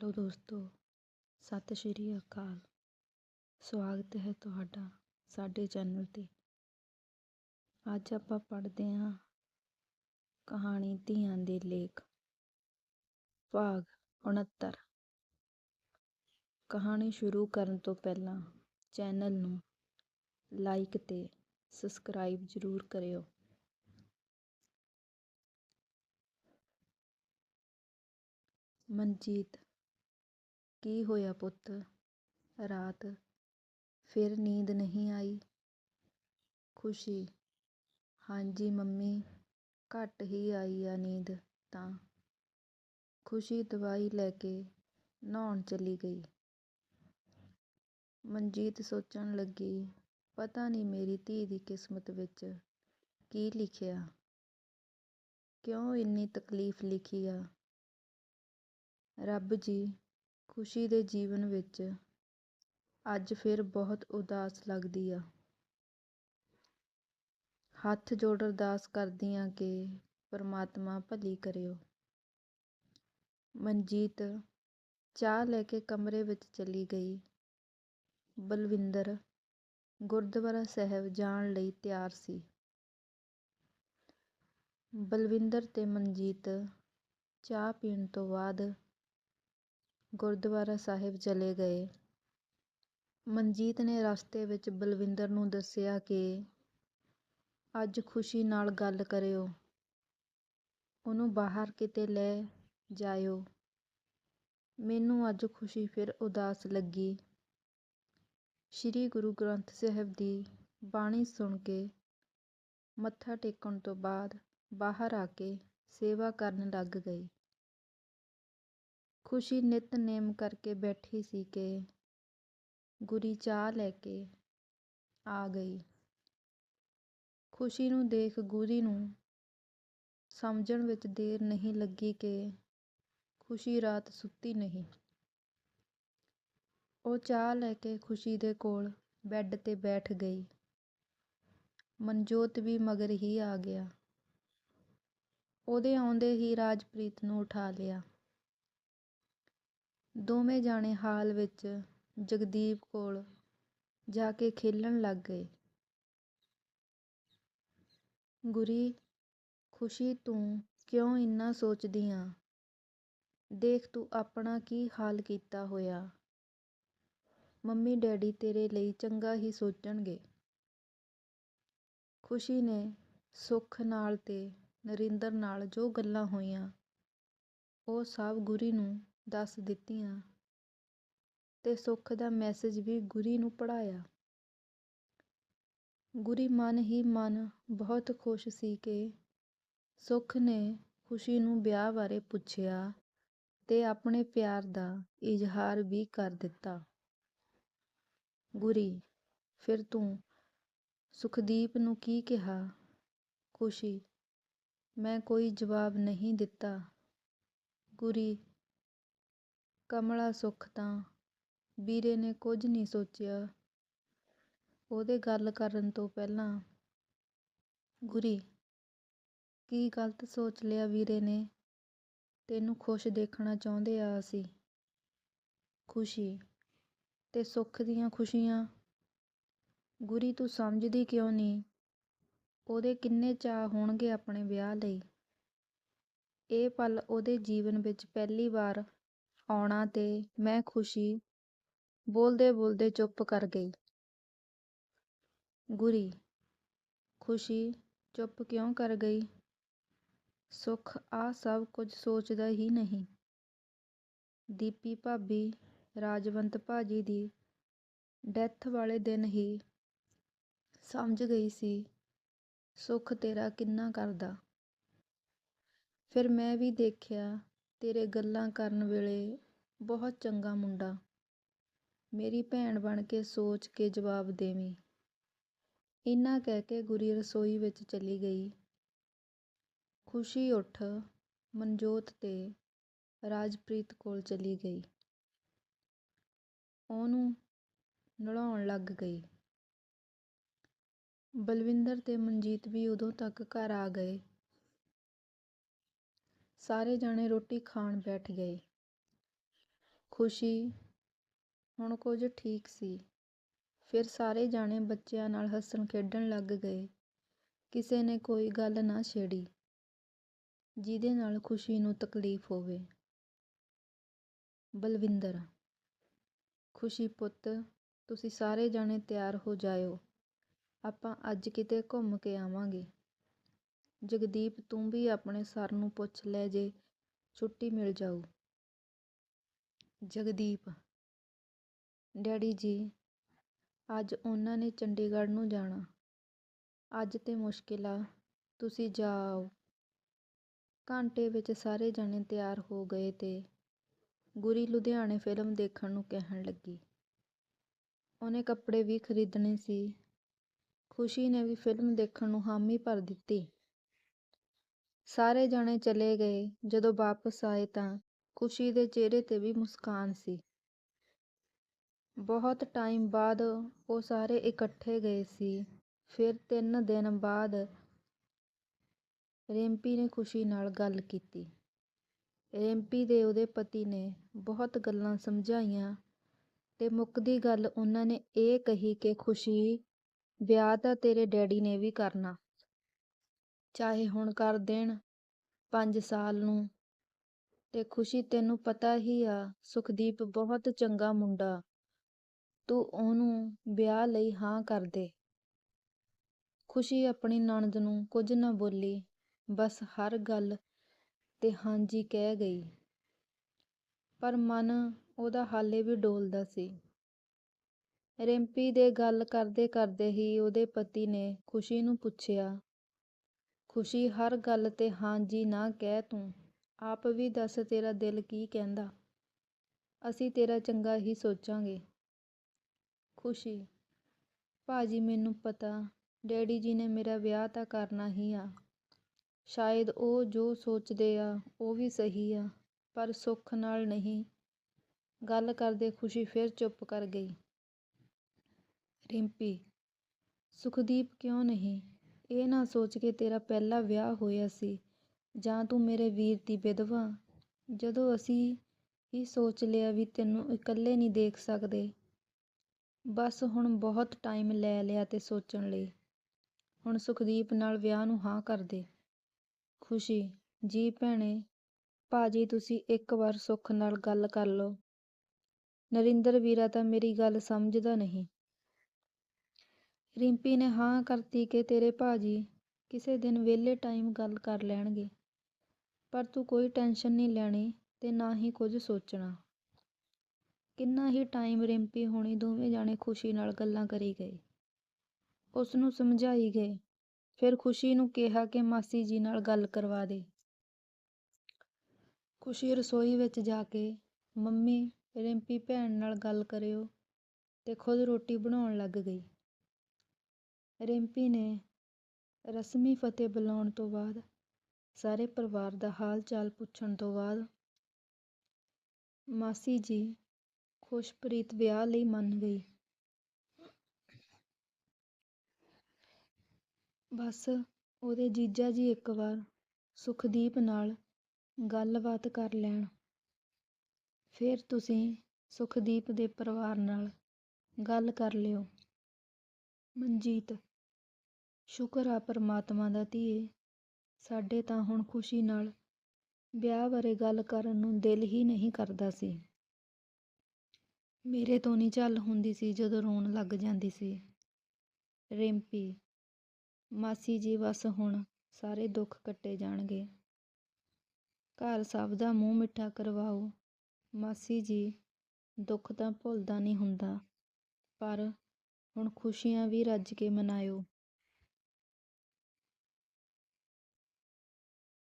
Hello ਦੋਸਤੋ, ਸਤਿ ਸ਼੍ਰੀ ਅਕਾਲ। ਸਵਾਗਤ ਹੈ ਤੁਹਾਡਾ ਸਾਡੇ ਚੈਨਲ ਤੇ। ਅੱਜ ਆਪਾਂ ਪੜ੍ਹਦੇ ਹਾਂ ਕਹਾਣੀ ਧੀਆਂ ਦੇ ਲੇਖ, ਭਾਗ 69 ਕਹਾਣੀ ਸ਼ੁਰੂ ਕਰਨ ਤੋਂ ਪਹਿਲਾਂ ਚੈਨਲ ਨੂੰ ਲਾਈਕ ਤੇ ਸਬਸਕ੍ਰਾਈਬ ਜ਼ਰੂਰ ਕਰਿਓ। ਮਨਜੀਤ ਕੀ ਹੋਇਆ ਪੁੱਤ? ਰਾਤ ਫਿਰ ਨੀਂਦ ਨਹੀਂ ਆਈ। ਖੁਸ਼ੀ। ਹਾਂਜੀ ਮੰਮੀ, ਘੱਟ ਹੀ ਆਈ ਆ ਨੀਂਦ ਤਾਂ। ਖੁਸ਼ੀ ਦਵਾਈ ਲੈ ਕੇ ਨਹਾਉਣ ਚਲੀ ਗਈ। ਮਨਜੀਤ ਸੋਚਣ ਲੱਗੀ, ਪਤਾ ਨਹੀਂ ਮੇਰੀ ਧੀ ਦੀ ਕਿਸਮਤ ਵਿੱਚ ਕੀ ਲਿਖਿਆ। ਕਿਉਂ ਇੰਨੀ ਤਕਲੀਫ ਲਿਖੀ ਆ? ਰੱਬ ਜੀ ਖੁਸ਼ੀ ਦੇ ਜੀਵਨ ਵਿੱਚ ਅੱਜ ਫਿਰ ਬਹੁਤ ਉਦਾਸ ਲੱਗਦੀ ਆ। ਹੱਥ ਜੋੜ ਅਰਦਾਸ ਕਰਦੀ ਆ ਕਿ ਪਰਮਾਤਮਾ ਭਲੀ ਕਰਿਓ। ਮਨਜੀਤ ਚਾਹ ਲੈ ਕੇ ਕਮਰੇ ਵਿੱਚ ਚਲੀ ਗਈ। ਬਲਵਿੰਦਰ ਗੁਰਦੁਆਰਾ ਸਾਹਿਬ ਜਾਣ ਲਈ ਤਿਆਰ ਸੀ। ਬਲਵਿੰਦਰ ਤੇ ਮਨਜੀਤ ਚਾਹ ਪੀਣ ਤੋਂ ਬਾਅਦ ਗੁਰਦੁਆਰਾ ਸਾਹਿਬ ਚਲੇ ਗਏ। ਮਨਜੀਤ ਨੇ ਰਸਤੇ ਵਿੱਚ ਬਲਵਿੰਦਰ ਨੂੰ ਦੱਸਿਆ ਕਿ ਅੱਜ ਖੁਸ਼ੀ ਨਾਲ ਗੱਲ ਕਰਿਓ। ਉਹਨੂੰ ਬਾਹਰ ਕਿਤੇ ਲੈ ਜਾਇਓ। ਮੈਨੂੰ ਅੱਜ ਖੁਸ਼ੀ ਫਿਰ ਉਦਾਸ ਲੱਗੀ। ਸ੍ਰੀ ਗੁਰੂ ਗ੍ਰੰਥ ਸਾਹਿਬ ਦੀ ਬਾਣੀ ਸੁਣ ਕੇ, ਮੱਥਾ ਟੇਕਣ ਤੋਂ ਬਾਅਦ ਬਾਹਰ ਆ ਕੇ ਸੇਵਾ ਕਰਨ ਲੱਗ ਗਈ। ਖੁਸ਼ੀ ਨਿਤਨੇਮ ਕਰਕੇ ਬੈਠੀ ਸੀ ਕਿ ਗੁਰੀ ਚਾਹ ਲੈ ਕੇ ਆ ਗਈ। ਖੁਸ਼ੀ ਨੂੰ ਦੇਖ ਗੁਰੀ ਨੂੰ ਸਮਝਣ ਵਿੱਚ ਦੇਰ ਨਹੀਂ ਲੱਗੀ ਕਿ ਖੁਸ਼ੀ ਰਾਤ ਸੁੱਤੀ ਨਹੀਂ। ਉਹ ਚਾਹ ਲੈ ਕੇ ਖੁਸ਼ੀ ਦੇ ਕੋਲ ਬੈੱਡ ਤੇ ਬੈਠ ਗਈ। ਮਨਜੋਤ ਵੀ ਮਗਰ ਹੀ ਆ ਗਿਆ। ਉਹਦੇ ਆਉਂਦੇ ਹੀ ਰਾਜਪ੍ਰੀਤ ਨੂੰ ਉਠਾ ਲਿਆ। ਦੋਵੇਂ ਜਾਣੇ ਹਾਲ ਵਿੱਚ ਜਗਦੀਪ ਕੋਲ ਜਾ ਕੇ ਖੇਲਣ ਲੱਗ ਗਏ। ਗੁਰੀ, ਖੁਸ਼ੀ ਤੂੰ ਕਿਉਂ ਇੰਨਾ ਸੋਚਦੀ ਆਂ? ਦੇਖ ਤੂੰ ਆਪਣਾ ਕੀ ਹਾਲ ਕੀਤਾ ਹੋਇਆ? ਮੰਮੀ ਡੈਡੀ ਤੇਰੇ ਲਈ ਚੰਗਾ ਹੀ ਸੋਚਣਗੇ। ਖੁਸ਼ੀ ਨੇ ਸੁੱਖ ਨਾਲ ਤੇ ਨਰਿੰਦਰ ਨਾਲ ਜੋ ਗੱਲਾਂ ਹੋਈਆਂ, ਉਹ ਸਭ ਗੁਰੀ ਨੂੰ ਦੱਸ ਦਿੱਤੀਆਂ ਤੇ ਸੁੱਖ ਦਾ ਮੈਸੇਜ ਵੀ ਗੁਰੀ ਨੂੰ ਪੜਾਇਆ ਗੁਰੀ ਮਨ ਹੀ ਮਨ ਬਹੁਤ ਖੁਸ਼ ਸੀ ਕਿ ਸੁੱਖ ਨੇ ਖੁਸ਼ੀ ਨੂੰ ਵਿਆਹ ਬਾਰੇ ਪੁੱਛਿਆ ਤੇ ਆਪਣੇ ਪਿਆਰ ਦਾ ਇਜ਼ਹਾਰ ਵੀ ਕਰ ਦਿੱਤਾ। ਗੁਰੀ, ਫਿਰ ਤੂੰ ਸੁਖਦੀਪ ਨੂੰ ਕੀ ਕਿਹਾ? ਖੁਸ਼ੀ, ਮੈਂ ਕੋਈ ਜਵਾਬ ਨਹੀਂ ਦਿੱਤਾ। ਗੁਰੀ ਕਮਲਾ ਸੁੱਖ ਤਾਂ ਵੀਰੇ ਨੇ ਕੁਝ ਨਹੀਂ ਸੋਚਿਆ। ਉਹਦੇ ਗੱਲ ਕਰਨ ਤੋਂ ਪਹਿਲਾਂ ਗੁਰੀ, ਕੀ ਗਲਤ ਸੋਚ ਲਿਆ ਵੀਰੇ ਨੇ? ਤੈਨੂੰ ਖੁਸ਼ ਦੇਖਣਾ ਚਾਹੁੰਦੇ ਆ ਅਸੀਂ। ਖੁਸ਼ੀ ਤੇ ਸੁੱਖ ਦੀਆਂ ਖੁਸ਼ੀਆਂ। ਗੁਰੀ ਤੂੰ ਸਮਝਦੀ ਕਿਉਂ ਨਹੀਂ? ਉਹਦੇ ਕਿੰਨੇ ਚਾਅ ਹੋਣਗੇ ਆਪਣੇ ਵਿਆਹ ਲਈ। ਇਹ ਪਲ ਉਹਦੇ ਜੀਵਨ ਵਿੱਚ ਪਹਿਲੀ ਵਾਰ ਆਉਣਾ ਤੇ ਮੈਂ ਖੁਸ਼ੀ ਬੋਲਦੇ ਬੋਲਦੇ ਚੁੱਪ ਕਰ ਗਈ। ਗੁਰੀ, ਖੁਸ਼ੀ ਚੁੱਪ ਕਿਉਂ ਕਰ ਗਈ? ਸੁੱਖ ਆ ਸਭ ਕੁਝ ਸੋਚਦਾ ਹੀ ਨਹੀਂ। ਦੀਪੀ ਭਾਬੀ, ਰਾਜਵੰਤ ਭਾਜੀ ਦੀ ਡੈਥ ਵਾਲੇ ਦਿਨ ਹੀ ਸਮਝ ਗਈ ਸੀ, ਸੁੱਖ ਤੇਰਾ ਕਿੰਨਾ ਕਰਦਾ। ਫਿਰ ਮੈਂ ਵੀ ਦੇਖਿਆ ਤੇਰੇ ਗੱਲਾਂ ਕਰਨ ਵੇਲੇ ਬਹੁਤ ਚੰਗਾ ਮੁੰਡਾ। ਮੇਰੀ ਭੈਣ ਬਣ ਕੇ ਸੋਚ ਕੇ ਜਵਾਬ ਦੇਵੀਂ। ਇੰਨਾ ਕਹਿ ਕੇ ਗੁਰੀ ਰਸੋਈ ਵਿੱਚ ਚਲੀ ਗਈ। ਖੁਸ਼ੀ ਉੱਠ ਮਨਜੋਤ ਤੇ ਰਾਜਪ੍ਰੀਤ ਕੋਲ ਚਲੀ ਗਈ। ਉਹਨੂੰ ਨਲਾਉਣ ਲੱਗ ਗਈ। ਬਲਵਿੰਦਰ ਤੇ ਮਨਜੀਤ ਵੀ ਉਦੋਂ ਤੱਕ ਘਰ ਆ ਗਏ। ਸਾਰੇ ਜਾਣੇ ਰੋਟੀ ਖਾਣ ਬੈਠ ਗਏ। ਖੁਸ਼ੀ ਹੁਣ ਕੁਝ ਠੀਕ ਸੀ। ਫਿਰ ਸਾਰੇ ਜਾਣੇ ਬੱਚਿਆਂ ਨਾਲ ਹੱਸਣ ਖੇਡਣ ਲੱਗ ਗਏ। ਕਿਸੇ ਨੇ ਕੋਈ ਗੱਲ ਨਾ ਛੇੜੀ, ਜਿਹਦੇ ਨਾਲ ਖੁਸ਼ੀ ਨੂੰ ਤਕਲੀਫ ਹੋਵੇ। ਬਲਵਿੰਦਰ, ਖੁਸ਼ੀ ਪੁੱਤ, ਤੁਸੀਂ ਸਾਰੇ ਜਾਣੇ ਤਿਆਰ ਹੋ ਜਾਇਓ। ਆਪਾਂ ਅੱਜ ਕਿਤੇ ਘੁੰਮ ਕੇ ਆਵਾਂਗੇ। ਜਗਦੀਪ, ਤੂੰ ਵੀ ਆਪਣੇ ਸਰ ਨੂੰ ਪੁੱਛ ਲੈ ਜੇ ਛੁੱਟੀ ਮਿਲ ਜਾਊ। ਜਗਦੀਪ, ਡੈਡੀ ਜੀ, ਅੱਜ ਉਹਨਾਂ ਨੇ ਚੰਡੀਗੜ੍ਹ ਨੂੰ ਜਾਣਾ। ਅੱਜ ਤੇ ਮੁਸ਼ਕਿਲ ਆ, ਤੁਸੀਂ ਜਾਓ ਘੰਟੇ ਵਿੱਚ ਸਾਰੇ ਜਣੇ ਤਿਆਰ ਹੋ ਗਏ ਤੇ ਗੁਰੀ ਲੁਧਿਆਣੇ ਫਿਲਮ ਦੇਖਣ ਨੂੰ ਕਹਿਣ ਲੱਗੀ। ਉਹਨੇ ਕੱਪੜੇ ਵੀ ਖਰੀਦਣੇ ਸੀ। ਖੁਸ਼ੀ ਨੇ ਵੀ ਫਿਲਮ ਦੇਖਣ ਨੂੰ ਹਾਮੀ ਭਰ ਦਿੱਤੀ। ਸਾਰੇ ਜਣੇ ਚਲੇ ਗਏ। ਜਦੋਂ ਵਾਪਸ ਆਏ ਤਾਂ ਖੁਸ਼ੀ ਦੇ ਚਿਹਰੇ ਤੇ ਵੀ ਮੁਸਕਾਨ ਸੀ। ਬਹੁਤ ਟਾਈਮ ਬਾਅਦ ਉਹ ਸਾਰੇ ਇਕੱਠੇ ਗਏ ਸੀ। ਫਿਰ ਤਿੰਨ ਦਿਨ ਬਾਅਦ ਰਿੰਪੀ ਨੇ ਖੁਸ਼ੀ ਨਾਲ ਗੱਲ ਕੀਤੀ। ਰਿੰਪੀ ਦੇ ਉਹਦੇ ਪਤੀ ਨੇ ਬਹੁਤ ਗੱਲਾਂ ਸਮਝਾਈਆਂ ਤੇ ਮੁੱਕਦੀ ਗੱਲ ਉਹਨਾਂ ਨੇ ਇਹ ਕਹੀ ਕਿ ਖੁਸ਼ੀ ਵਿਆਹ ਤਾਂ ਤੇਰੇ ਡੈਡੀ ਨੇ ਵੀ ਕਰਨਾ। ਚਾਹੇ ਹੁਣ ਕਰ ਦੇਣ 5 ਸਾਲ ਨੂੰ। ਤੇ ਖੁਸ਼ੀ ਤੈਨੂੰ ਪਤਾ ਹੀ ਆ, ਸੁਖਦੀਪ ਬਹੁਤ ਚੰਗਾ ਮੁੰਡਾ। ਤੂੰ ਉਹਨੂੰ ਵਿਆਹ ਲਈ ਹਾਂ ਕਰ ਦੇ। ਖੁਸ਼ੀ ਆਪਣੀ ਨਣਦ ਨੂੰ ਕੁਝ ਨਾ ਬੋਲੀ, ਬਸ ਹਰ ਗੱਲ ਤੇ ਹਾਂਜੀ ਕਹਿ ਗਈ। ਪਰ ਮਨ ਉਹਦਾ ਹਾਲੇ ਵੀ ਡੋਲਦਾ ਸੀ। ਰਿੰਪੀ ਦੇ ਗੱਲ ਕਰਦੇ ਕਰਦੇ ਹੀ ਉਹਦੇ ਪਤੀ ਨੇ ਖੁਸ਼ੀ ਨੂੰ ਪੁੱਛਿਆ ਖੁਸ਼ੀ ਹਰ ਗੱਲ ਤੇ ਹਾਂਜੀ ਨਾ ਕਹਿ ਤੂੰ। ਆਪ ਵੀ ਦੱਸ ਤੇਰਾ ਦਿਲ ਕੀ ਕਹਿੰਦਾ। ਅਸੀਂ ਤੇਰਾ ਚੰਗਾ ਹੀ ਸੋਚਾਂਗੇ। ਖੁਸ਼ੀ, ਭਾਜੀ ਮੈਨੂੰ ਪਤਾ, ਡੈਡੀ ਜੀ ਨੇ ਮੇਰਾ ਵਿਆਹ ਤਾਂ ਕਰਨਾ ਹੀ ਆ। ਸ਼ਾਇਦ ਉਹ ਜੋ ਸੋਚਦੇ ਆ, ਉਹ ਵੀ ਸਹੀ ਆ, ਪਰ ਸੁੱਖ ਨਾਲ ਨਹੀਂ। ਗੱਲ ਕਰਦੇ ਖੁਸ਼ੀ ਫਿਰ ਚੁੱਪ ਕਰ ਗਈ। ਰਿੰਪੀ, ਸੁਖਦੀਪ ਕਿਉਂ ਨਹੀਂ? ਇਹ ਨਾ ਸੋਚ ਕੇ ਤੇਰਾ ਪਹਿਲਾ ਵਿਆਹ ਹੋਇਆ ਸੀ। ਜਾਂ ਤੂੰ ਮੇਰੇ ਵੀਰ ਦੀ ਵਿਧਵਾ। ਜਦੋਂ ਅਸੀਂ ਹੀ ਸੋਚ ਲਿਆ ਵੀ ਤੈਨੂੰ ਇਕੱਲੇ ਨਹੀਂ ਦੇਖ ਸਕਦੇ, ਬਸ ਹੁਣ ਬਹੁਤ ਟਾਈਮ ਲੈ ਲਿਆ ਤੇ ਸੋਚਣ ਲਈ। ਹੁਣ ਸੁਖਦੀਪ ਨਾਲ ਵਿਆਹ ਨੂੰ ਹਾਂ ਕਰ ਦੇ। ਖੁਸ਼ੀ, ਜੀ ਭੈਣੇ, ਭਾਜੀ ਤੁਸੀਂ ਇੱਕ ਵਾਰ ਸੁੱਖ ਨਾਲ ਗੱਲ ਕਰ ਲਓ। ਨਰਿੰਦਰ ਵੀਰਾ ਤਾਂ ਮੇਰੀ ਗੱਲ ਸਮਝਦਾ ਨਹੀਂ। ਰਿੰਪੀ ਨੇ ਹਾਂ ਕਰਤੀ ਕਿ ਤੇਰੇ ਭਾਜੀ ਕਿਸੇ ਦਿਨ ਵਿਹਲੇ ਟਾਈਮ ਗੱਲ ਕਰ ਲੈਣਗੇ। ਪਰ ਤੂੰ ਕੋਈ ਟੈਨਸ਼ਨ ਨਹੀਂ ਲੈਣੀ ਤੇ ਨਾ ਹੀ ਕੁਝ ਸੋਚਣਾ। ਕਿੰਨਾ ਹੀ ਟਾਈਮ ਰਿੰਪੀ ਹੋਣੀ ਦੋਵੇਂ ਜਾਣੇ ਖੁਸ਼ੀ ਨਾਲ ਗੱਲਾਂ ਕਰੀ ਗਏ। ਉਸ ਨੂੰ ਸਮਝਾਈ ਗਏ। ਫਿਰ ਖੁਸ਼ੀ ਨੂੰ ਕਿਹਾ ਕਿ ਮਾਸੀ ਜੀ ਨਾਲ ਗੱਲ ਕਰਵਾ ਦੇ। ਖੁਸ਼ੀ ਰਸੋਈ ਵਿੱਚ ਜਾ ਕੇ ਮੰਮੀ, ਰਿੰਪੀ ਭੈਣ ਨਾਲ ਗੱਲ ਕਰਿਓ ਤੇ ਖੁਦ ਰੋਟੀ ਬਣਾਉਣ ਲੱਗ ਗਈ। ਰਿੰਪੀ ਨੇ ਰਸਮੀ ਫਤਿਹ ਬੁਲਾਉਣ ਤੋਂ ਬਾਅਦ ਸਾਰੇ ਪਰਿਵਾਰ ਦਾ ਹਾਲ ਚਾਲ ਪੁੱਛਣ ਤੋਂ ਬਾਅਦ ਮਾਸੀ ਜੀ ਖੁਸ਼ਪ੍ਰੀਤ ਵਿਆਹ ਲਈ ਮੰਨ ਗਈ। ਬਸ ਉਹਦੇ ਜੀਜਾ ਜੀ ਇੱਕ ਵਾਰ ਸੁਖਦੀਪ ਨਾਲ ਗੱਲਬਾਤ ਕਰ ਲੈਣ। ਫਿਰ ਤੁਸੀਂ ਸੁਖਦੀਪ ਦੇ ਪਰਿਵਾਰ ਨਾਲ ਗੱਲ ਕਰ ਲਿਓ। ਮਨਜੀਤ ਸ਼ੁਕਰ ਆ ਪਰਮਾਤਮਾ ਦਾ ਧੀਏ। ਸਾਡੇ ਤਾਂ ਹੁਣ ਖੁਸ਼ੀ ਨਾਲ ਵਿਆਹ ਬਾਰੇ ਗੱਲ ਕਰਨ ਨੂੰ ਦਿਲ ਹੀ ਨਹੀਂ ਕਰਦਾ ਸੀ। ਮੇਰੇ ਤੋਂ ਨਹੀਂ ਚੱਲ ਹੁੰਦੀ ਸੀ ਜਦੋਂ ਰੋਣ ਲੱਗ ਜਾਂਦੀ ਸੀ। ਰਿੰਪੀ, ਮਾਸੀ ਜੀ ਬਸ ਹੁਣ ਸਾਰੇ ਦੁੱਖ ਕੱਟੇ ਜਾਣਗੇ। ਘਰ ਸਭ ਦਾ ਮੂੰਹ ਮਿੱਠਾ ਕਰਵਾਓ। ਮਾਸੀ ਜੀ, ਦੁੱਖ ਤਾਂ ਭੁੱਲਦਾ ਨਹੀਂ ਹੁੰਦਾ। ਪਰ ਹੁਣ ਖੁਸ਼ੀਆਂ ਵੀ ਰੱਜ ਕੇ ਮਨਾਇਓ।